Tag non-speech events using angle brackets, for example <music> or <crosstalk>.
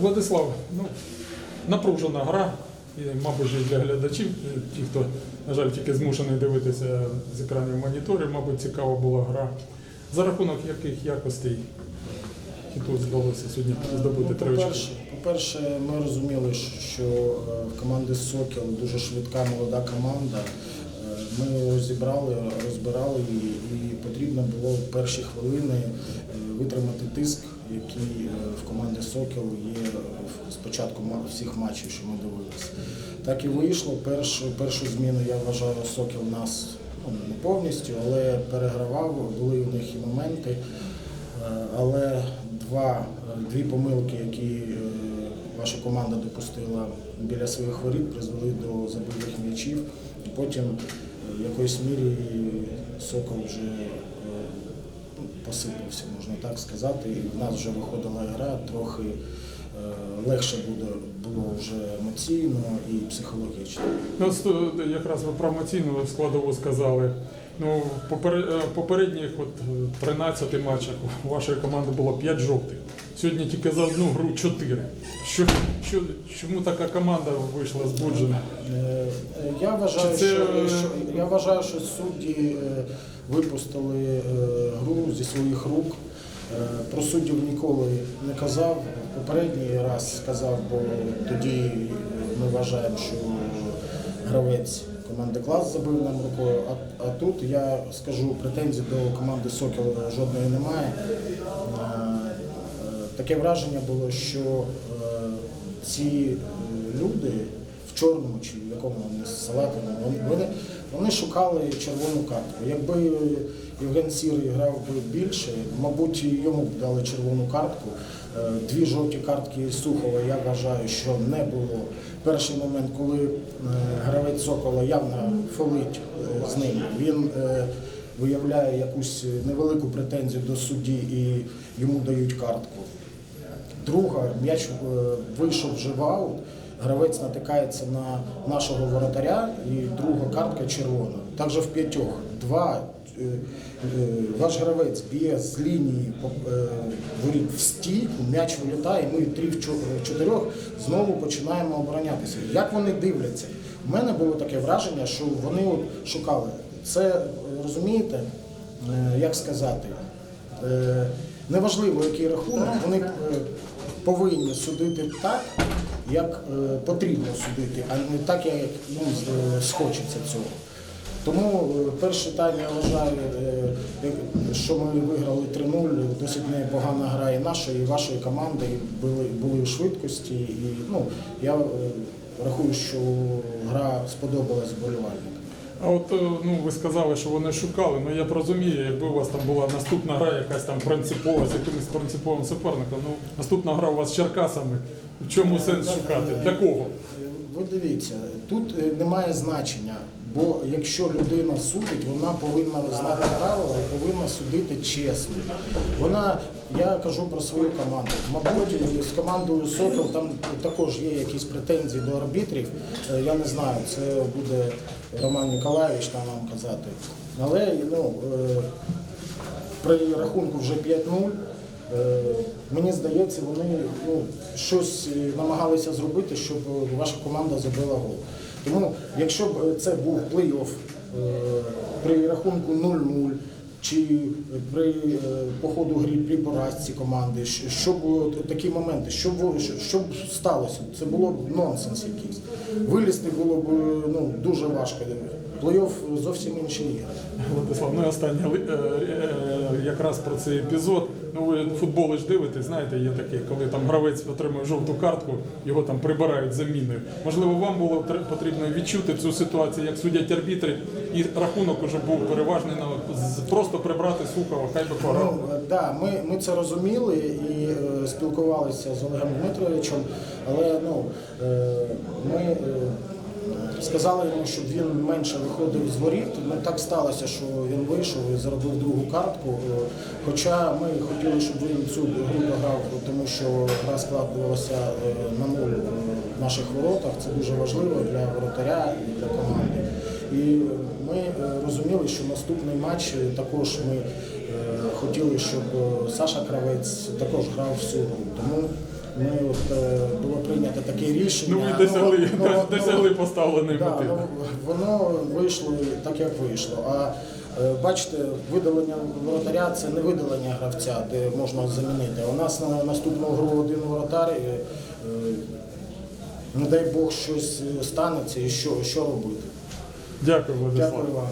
Владислав, ну, напружена гра, і, мабуть, і для глядачів, і ті, хто, на жаль, тільки змушений дивитися з екранів моніторів, мабуть, цікава була гра. За рахунок яких якостей хіту вдалося сьогодні здобути три очки? По-перше, ми розуміли, що е, команди Сокіл дуже швидка молода команда. Е, Ми його зібрали, розбирали її, і потрібно було в перші хвилини витримати тиск, який е, в команди Сокіл є в- з початку ма- всіх матчів, що ми дивилися. Так і вийшло. Першу, першу зміну я вважаю, Сокіл нас ну, не повністю, але перегравав, були у них і моменти. Е, Але два, е, дві помилки, які ваша команда допустила біля своїх воріт, призвели до забитих м'ячів. Потім в якоїсь мірі Сокол вже посипався, можна так сказати. І в нас вже виходила гра, трохи е, легше буде, було вже емоційно і психологічно. Ну, якраз ви про емоційну складову сказали. Ну, в е, попередніх от, е, 13 матчах у вашої команди було 5 жовтих. Сьогодні тільки за одну гру 4. Що, що, чому така команда вийшла збуджена? Е, е, Я вважаю, це, що, е, що я вважаю, що судді е, випустили е, гру зі своїх рук. Е, Про суддів ніколи не казав. Попередній раз сказав, бо тоді ми вважаємо, що гравець команди клас забив нам рукою. А, а тут я скажу претензій до команди Сокіл жодної немає. Е, Таке враження було, що е, ці е, люди чорному чи в якому вони вони, вони, шукали червону картку. Якби Євген Сірий грав би більше, мабуть, йому б дали червону картку. Е, Дві жовті картки Сухова я вважаю, що не було. Перший момент, коли е, гравець Сокола явно фолить е, з ним, він виявляє якусь невелику претензію до судді і йому дають картку. Друга, м'яч вийшов вже в аут, гравець натикається на нашого воротаря і друга картка червона. Також в п'ятьох. Два, е, е, ваш гравець б'є з лінії е, воріт в стійку, м'яч вилітає, і ми три в чотирьох знову починаємо оборонятися. Як вони дивляться? У мене було таке враження, що вони от шукали. Це, розумієте, як сказати, Неважливо, який рахунок, вони повинні судити так, як е, потрібно судити, а не так, як їм е, схочеться цього. Тому е, перший тайм я вважаю, що ми виграли 3-0, досить непогана гра і нашої, і вашої команди, і були, були у швидкості. І, ну, я рахую, що гра сподобалась вболівальникам. А от е, ну, ви сказали, що вони шукали. Ну я б розумію, якби у вас там була наступна гра, якась там принципова з якимось принциповим суперником. Ну, наступна гра у вас з Черкасами. В чому сенс шукати? Для кого? Ви дивіться, тут е, немає значення, бо якщо людина судить, вона повинна знати правила і повинна судити чесно. Вона, я кажу про свою команду. Мабуть, з командою Сокол там також є якісь претензії до арбітрів. Е, Я не знаю, це буде Роман Ніколаєвич там вам казати. Але ну, е, при рахунку вже 5-0. Е, Мені здається, вони ну, щось намагалися зробити, щоб ваша команда забила гол. Тому, якщо б е, це був плей-офф е, при рахунку 0-0, чи при е, по ходу грі при поразці команди, що б такі моменти, що б, що- б сталося? Це було б нонсенс якийсь. Вилізти було б ну, дуже важко. Плей-офф зовсім інші ігри. Владислав, ну і останнє якраз про цей епізод. Ну ви футболи ж дивитесь, знаєте, є таке, коли там гравець отримує жовту картку, його там прибирають заміною. Можливо, вам було тр- потрібно відчути цю ситуацію, як судять арбітри, і рахунок уже був переважний на просто прибрати Сухова, хай би пограв. Ну, да, ми, ми це розуміли і е, спілкувалися з Олегом Дмитровичем, але ну, е, ми е, сказали йому, щоб він менше виходив з воріт. Ну, так сталося, що він вийшов і заробив другу картку. Е, Хоча ми хотіли, щоб він цю гру дограв, тому що гра складувалася е, на нуль в наших воротах. Це дуже важливо для воротаря і для команди. І ми е, розуміли, що наступний матч також ми хотіли, щоб Саша Кравець також грав всю гру. Тому ми от, е, було прийнято таке рішення. Ну ви <laughs> досягли, Ну, ну, ну, досягли поставленої Да, мети. ну, воно вийшло так, як вийшло. А е, бачите, видалення воротаря це не видалення гравця, де можна замінити. А у нас на наступну гру один воротар. І, е, не дай Бог щось станеться і що, що робити. Дякую, Владислав. Дякую вам.